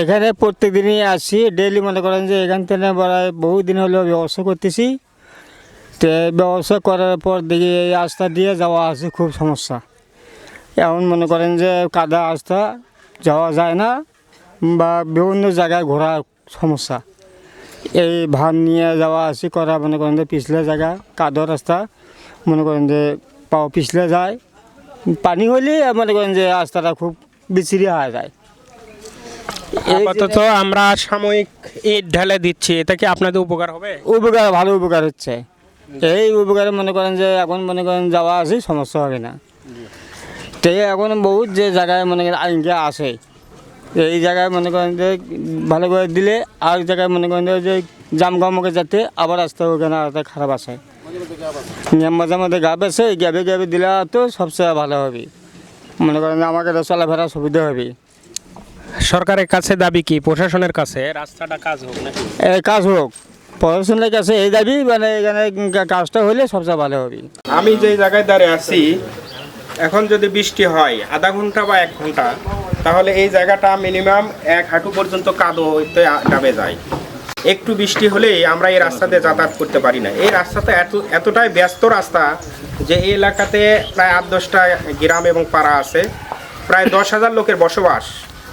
এখানে প্রত্যেকদিনই আসি ডেইলি মনে করেন যে এখান থেকে প্রায় বহুদিন হলো ব্যবসা করতেছি। তো ব্যবসা করার পর দেখি এই রাস্তা দিয়ে যাওয়া আসে খুব সমস্যা। এমন মনে করেন যে কাদা রাস্তা যাওয়া যায় না, বা বিভিন্ন জায়গায় ঘোরা সমস্যা। এই ভান নিয়ে যাওয়া আসি করা মনে করেন যে পিছলে জায়গা, কাদা রাস্তা, মনে করেন যে পাও পিছলে যায়। পানি হলে মনে করেন যে রাস্তাটা খুব বিচ্ছিরি হয়ে যায়। আপাতত আমরা সাময়িক ইট ঢেলে দিচ্ছি এটা কি আপনাদের উপকার হবে? উপকার ভালো উপকার হচ্ছে। এই উপকারে মনে করেন যে এখন মনে করেন যাওয়া আসে সমস্যা হবে না। তো এখন বহুত যে জায়গায় মনে করেন আইনকে আসে এই জায়গায় মনে করেন যে ভালো করে দিলে আর জায়গায় মনে করেন যে জামগামকে যাতে আবার আসতে কেন খারাপ আসে মাঝে মাঝে গাবে আছে গ্যাবে গ্যাবে দিলে তো সবচেয়ে ভালো হবে। মনে করেন যে আমাকে তো চলাফেরা সুবিধা হবে। সরকারের কাছে দাবি কি? প্রশাসনের কাছে রাস্তাটা কাজ হোক নাকি? এই কাজ হোক। প্রশাসনের কাছে এই দাবি মানে এখানে কাজটা হলে সবচেয়ে ভালো হবে। আমি যে জায়গায় দাঁড়িয়ে আছি এখন যদি বৃষ্টি হয় আধা ঘণ্টা বা এক ঘণ্টা তাহলে এই জায়গাটা মিনিমাম এক হাঁটু পর্যন্ত কাদোতে ডাবে যায়। একটু বৃষ্টি হলেই আমরা এই রাস্তাতে যাতায়াত করতে পারি না। এই রাস্তাটা এত, এতটাই ব্যস্ত রাস্তা যে এই এলাকাতে প্রায় আট দশটা গ্রাম এবং পাড়া আছে। প্রায় দশ হাজার লোকের বসবাস।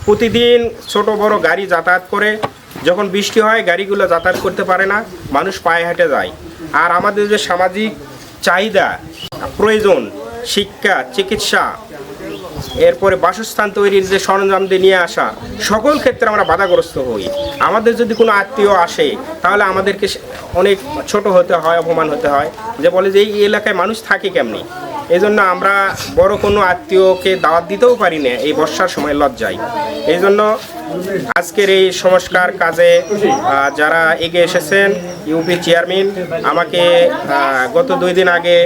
প্রতিদিন ছোট বড় গাড়ি যাতায়াত করে। যখন বৃষ্টি হয়, গাড়িগুলো যাতায়াত করতে পারে না। মানুষ পায়ে হেঁটে যায়। আর আমাদের যে সামাজিক চাহিদা, প্রয়োজন, শিক্ষা, চিকিৎসা এরপরে বাসস্থান তৈরির যে সরঞ্জাম দিয়ে নিয়ে আসা, সকল ক্ষেত্রে আমরা বাধাগ্রস্ত হই। আমাদের যদি কোনো আত্মীয় আসে, তাহলে আমাদেরকে অনেক ছোট হতে হয়, অপমান হতে হয়। যে বলে যে এই এলাকায় মানুষ থাকে কেমনি? এই জন্য আমরা বড় কোনো আত্মীয়কে দাওয়াত দিতেও পারি না, এই বর্ষার সময় লজ্জায়। এই জন্য আজকের এই সংস্কার কাজে যারা এগিয়ে এসেছেন, ইউপি চেয়ারম্যান, আমাকে গত দুই দিন আগে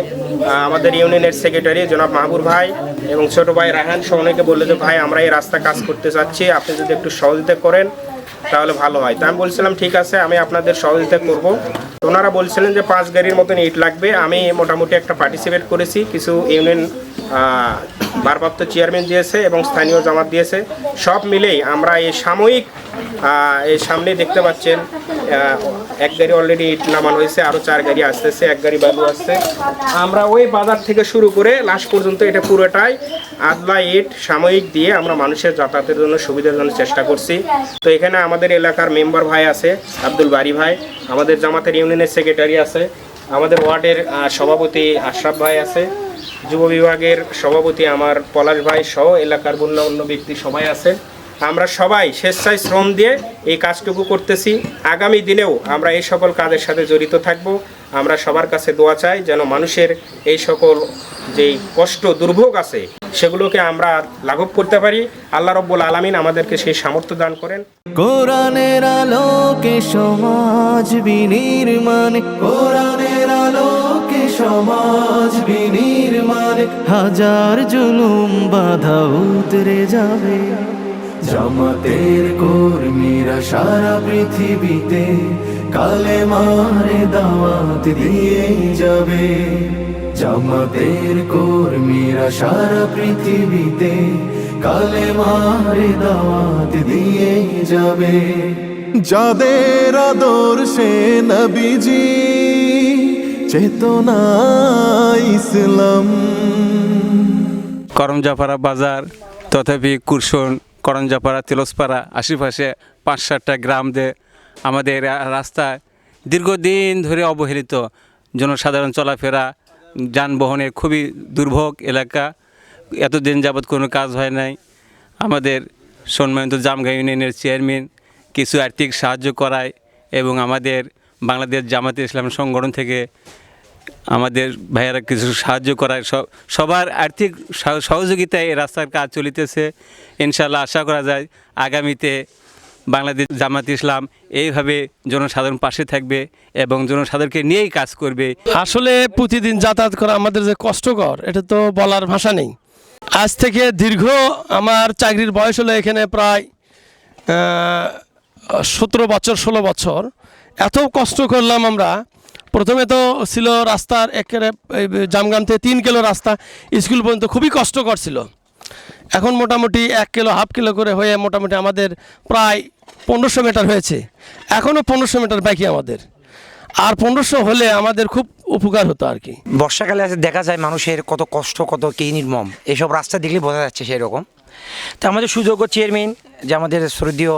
আমাদের ইউনিয়নের সেক্রেটারি জনাব মাহবুর ভাই এবং ছোট ভাই রাহান সহ অনেকে বলল যে, ভাই, আমরা এই রাস্তা কাজ করতে চাচ্ছি, আপনি যদি একটু সহযোগিতা করেন তাহলে ভালো হয়। তা আমি বলছিলাম, ঠিক আছে, আমি আপনাদের সহযোগিতা করব। ওনারা বলছিলেন যে পাঁচ গাড়ির মতন ইট লাগবে। আমি মোটামুটি একটা পার্টিসিপেট করেছি। কিছু ইউনিয়ন ভারপ্রাপ্ত চেয়ারম্যান দিয়েছে এবং স্থানীয় জামাত দিয়েছে। সব মিলেই আমরা এই সাময়িক এর সামনে দেখতে পাচ্ছেন এক গাড়ি অলরেডি ইট নামানো হয়েছে আরও চার গাড়ি আসতেছে, এক গাড়ি বালু আসছে। আমরা ওই বাজার থেকে শুরু করে লাস্ট পর্যন্ত এটা পুরোটাই আদলা ইট সাময়িক দিয়ে আমরা মানুষের যাতায়াতের জন্য, সুবিধার জন্য চেষ্টা করছি। তো এখানে আমাদের এলাকার মেম্বার ভাই আছে, আব্দুল বারি ভাই। আমাদের জামাতের ইউনিয়নের সেক্রেটারি আছে। আমাদের ওয়ার্ডের সভাপতি আশরাফ ভাই আছে। যুব বিভাগের সভাপতি আমার পলাশ ভাই সহ এলাকার অন্য ব্যক্তি সবাই আছে। আমরা সবাই স্বেচ্ছায় শ্রম দিয়ে এই কাজটুকু করতেছি। আগামী দিনেও আমরা এই সকল কাজের সাথে জড়িত থাকব। আমরা সবার কাছে দোয়া চাই যেন মানুষের এই সকল যেই কষ্ট, দুর্ভোগ আছে, সেগুলোকে আমরা লাঘব করতে পারি। আল্লাহ রব্বুল আলমিন আমাদেরকে সেই সামর্থ্য দান করেন। কোরআনের আলোকে সমাজ বিনির্মাণ, কোরআনের আলোকে সমাজ বিনির্মাণ, হাজার জুলুম বাধা উতরে যাবে। জামাতের কর্মীরা সারা পৃথিবীতে কালে মারে দাওয়াত দিয়ে যাবে। জামাতের কর্মীরা সারা পৃথিবীতে কালে মারে দাওয়াত দিয়ে যাবে। যাদের আদর্শে নবীজি চেতনা ইসলাম। করম করমজাপাড়া বাজার, তথাপি কুরসন করমজাপাড়া তিলসপাড়া, আশেপাশে পাঁচ সাতটা গ্রাম দিয়ে আমাদের রাস্তায় দীর্ঘদিন ধরে অবহেলিত। জনসাধারণ চলাফেরা যানবাহনের খুবই দুর্ভোগ এলাকা। এতদিন যাবৎ কোনো কাজ হয় নাই। আমাদের সম্মানিত জামগা ইউনিয়নের চেয়ারম্যান কিছু আর্থিক সাহায্য করায় এবং আমাদের বাংলাদেশ জামাতে ইসলাম সংগঠন থেকে আমাদের ভাইয়েরা কিছু সাহায্য করায় সবার আর্থিক সহ- সহযোগিতায় এই রাস্তার কাজ চলিতেছে। ইনশাল্লাহ আশা করা যায় আগামীতে বাংলাদেশ জামাত ইসলাম এইভাবে জনসাধারণ পাশে থাকবে এবং জনসাধারণকে নিয়েই কাজ করবে। আসলে প্রতিদিন যাতায়াত করা আমাদের যে কষ্টকর, এটা তো বলার ভাষা নেই। আজ থেকে দীর্ঘ আমার চাকরির বয়স হলো এখানে প্রায় সতেরো বছর, ষোলো বছর। এত কষ্ট করলাম আমরা প্রথমে তো ছিল রাস্তার একেবারে জামগ্রাম থেকে তিন কিলো রাস্তা, স্কুল পর্যন্ত খুবই কষ্টকর ছিল। এখন মোটামুটি এক কিলো, হাফ কিলো করে হয়ে মোটামুটি আমাদের প্রায় পনেরোশো মিটার হয়েছে। এখনও পনেরোশো মিটার বাকি আমাদের। আর পনেরোশো হলে আমাদের খুব উপকার হতো আর কি। বর্ষাকালে দেখা যায় মানুষের কত কষ্ট, কত কি নির্মম। এসব রাস্তা দেখলে বোঝা যাচ্ছে সেই রকম তো আমাদের সুযোগ্য চেয়ারম্যান যে আমাদের শ্রদ্ধীয়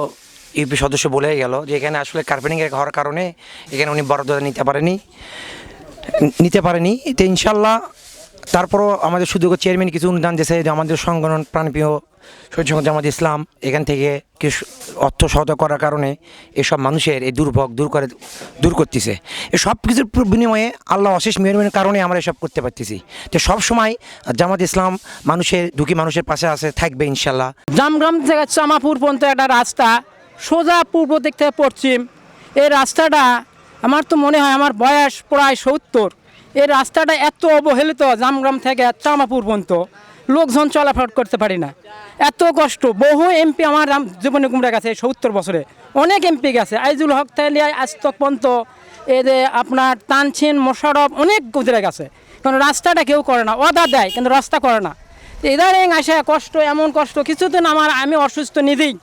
ইউপি সদস্য বলে গেল যে এখানে আসলে কার্পেটিংয়ের হওয়ার কারণে এখানে উনি বরাদ্দ নিতে পারেনি। নিতে পারেনি। তো ইনশাল্লাহ তারপরও আমাদের সুযোগ্য চেয়ারম্যান কিছু অনুদান দিয়েছে যে আমাদের সংগঠন প্রাণপ্রিয় সৈন্য জামাত ইসলাম এখান থেকে কিছু অর্থ সহায়তা করার কারণে এসব মানুষের এই দুর্ভোগ দূর করে, দূর করতেছে। এই সব কিছুর বিনিময়ে আল্লাহ অশেষ মেহরবানির কারণে আমরা এসব করতে পারতেছি। তো সব সময় জামাত ইসলাম মানুষের, দুঃখী মানুষের পাশে আছে, থাকবে ইনশাল্লাহ জামগ্রাম থেকে চামাপুর পর্যন্ত একটা রাস্তা সোজা পূর্ব দিক থেকে পশ্চিম। এই রাস্তাটা আমার তো মনে হয় আমার বয়স প্রায় সত্তর। এই রাস্তাটা এত অবহেলিত জামগ্রাম থেকে চামাপুর পর্যন্ত। লোকজন চলাফেরা করতে পারি না। এত কষ্ট। বহু এমপি আমার জীবনে গুমরা গেছে সত্তর বছরে। অনেক এমপি গেছে। আইজুল হক তাইলিয়ায় আজ তক পর্যন্ত এ যে আপনার তানছিন মোশারফ অনেক গুজরে গেছে। কারণ রাস্তাটা কেউ করে না। অদা দেয়, কিন্তু রাস্তা করে না। ইদানিং আসে কষ্ট, এমন কষ্ট। কিছুদিন আমার আমি অসুস্থ নিজেই।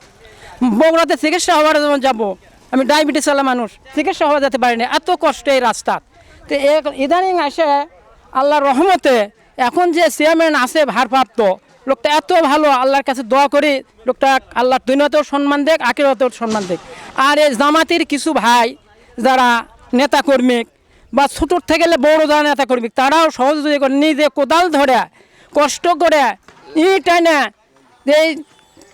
বগুড়াতে চিকিৎসা হওয়ার জন্য যাব। আমি ডায়াবেটিস ওলা মানুষ, চিকিৎসা হওয়া যেতে পারিনি, এত কষ্ট এই রাস্তা তো ইদানিং আসে আল্লাহর রহমতে, এখন যে চেয়ারম্যান আছে ভারপ্রাপ্ত, লোকটা এত ভালো, আল্লাহর কাছে দোয়া করি, লোকটা আল্লাহর দুনিয়াতেও সম্মান দেখ আকিরতেও সম্মান দেখ। আর এই জামাতির কিছু ভাই যারা নেতাকর্মী বা ছোটোর থেকে বড় যারা নেতাকর্মী, তারাও সহযোগিতা করে, নিজে কোদাল ধরে, কষ্ট করে, ই টাইনে এই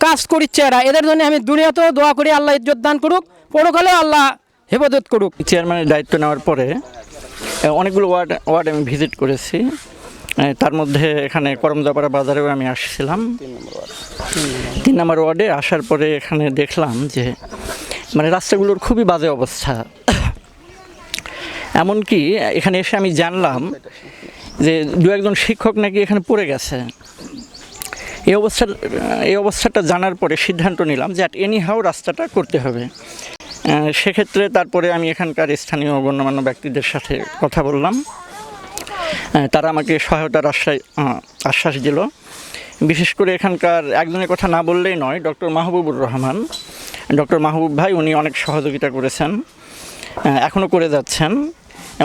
কাজ করিচ্ছে এরা। এদের জন্য আমি দুনিয়াতেও দোয়া করি আল্লাহ ইজ্জত দান করুক পরকালেও আল্লাহ হেফাজত করুক। চেয়ারম্যানের দায়িত্ব নেওয়ার পরে অনেকগুলো ওয়ার্ড ওয়ার্ড আমি ভিজিট করেছি। তার মধ্যে এখানে করমদাপাড়া বাজারেও আমি আসছিলাম। তিন নম্বর ওয়ার্ডে আসার পরে এখানে দেখলাম যে মানে রাস্তাগুলোর খুবই বাজে অবস্থা। এমনকি এখানে এসে আমি জানলাম যে দু একজন শিক্ষক নাকি এখানে পড়ে গেছে। এই অবস্থার এই অবস্থাটা জানার পরে সিদ্ধান্ত নিলাম যে এনি হাও রাস্তাটা করতে হবে। সেক্ষেত্রে তারপরে আমি এখানকার স্থানীয় গণ্যমান্য ব্যক্তিদের সাথে কথা বললাম। তারা আমাকে সহায়তার আশ্বাস আশ্বাস দিল। বিশেষ করে এখানকার একজনের কথা না বললেই নয়, ডক্টর মাহবুবুর রহমান। ডক্টর মাহবুব ভাই, উনি অনেক সহযোগিতা করেছেন এখনও করে যাচ্ছেন।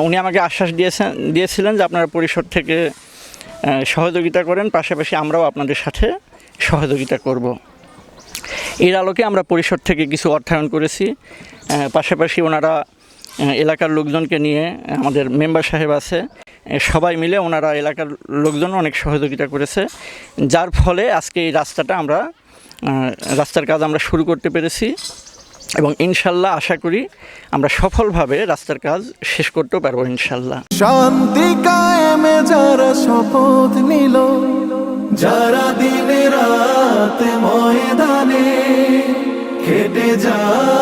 উনি আমাকে আশ্বাস দিয়েছেন, দিয়েছিলেন যে আপনারা পরিষদ থেকে সহযোগিতা করেন, পাশাপাশি আমরাও আপনাদের সাথে সহযোগিতা করব। এর আলোকে আমরা পরিষদ থেকে কিছু অর্থায়ন করেছি। পাশাপাশি ওনারা এলাকার লোকজনকে নিয়ে আমাদের মেম্বার সাহেব আছে সবাই মিলে ওনারা এলাকার লোকজন অনেক সহযোগিতা করেছে। যার ফলে আজকে এই রাস্তাটা আমরা রাস্তার কাজ আমরা শুরু করতে পেরেছি। এবং ইনশাল্লাহ আশা করি আমরা সফলভাবে রাস্তার কাজ শেষ করতে পারব ইনশাল্লাহ। শান্তি কায়েমে যারা শপথ নিল, যারা দিনে রাত ময়দানে খেটে যায়।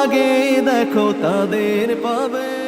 দেখো তাদের পাবে।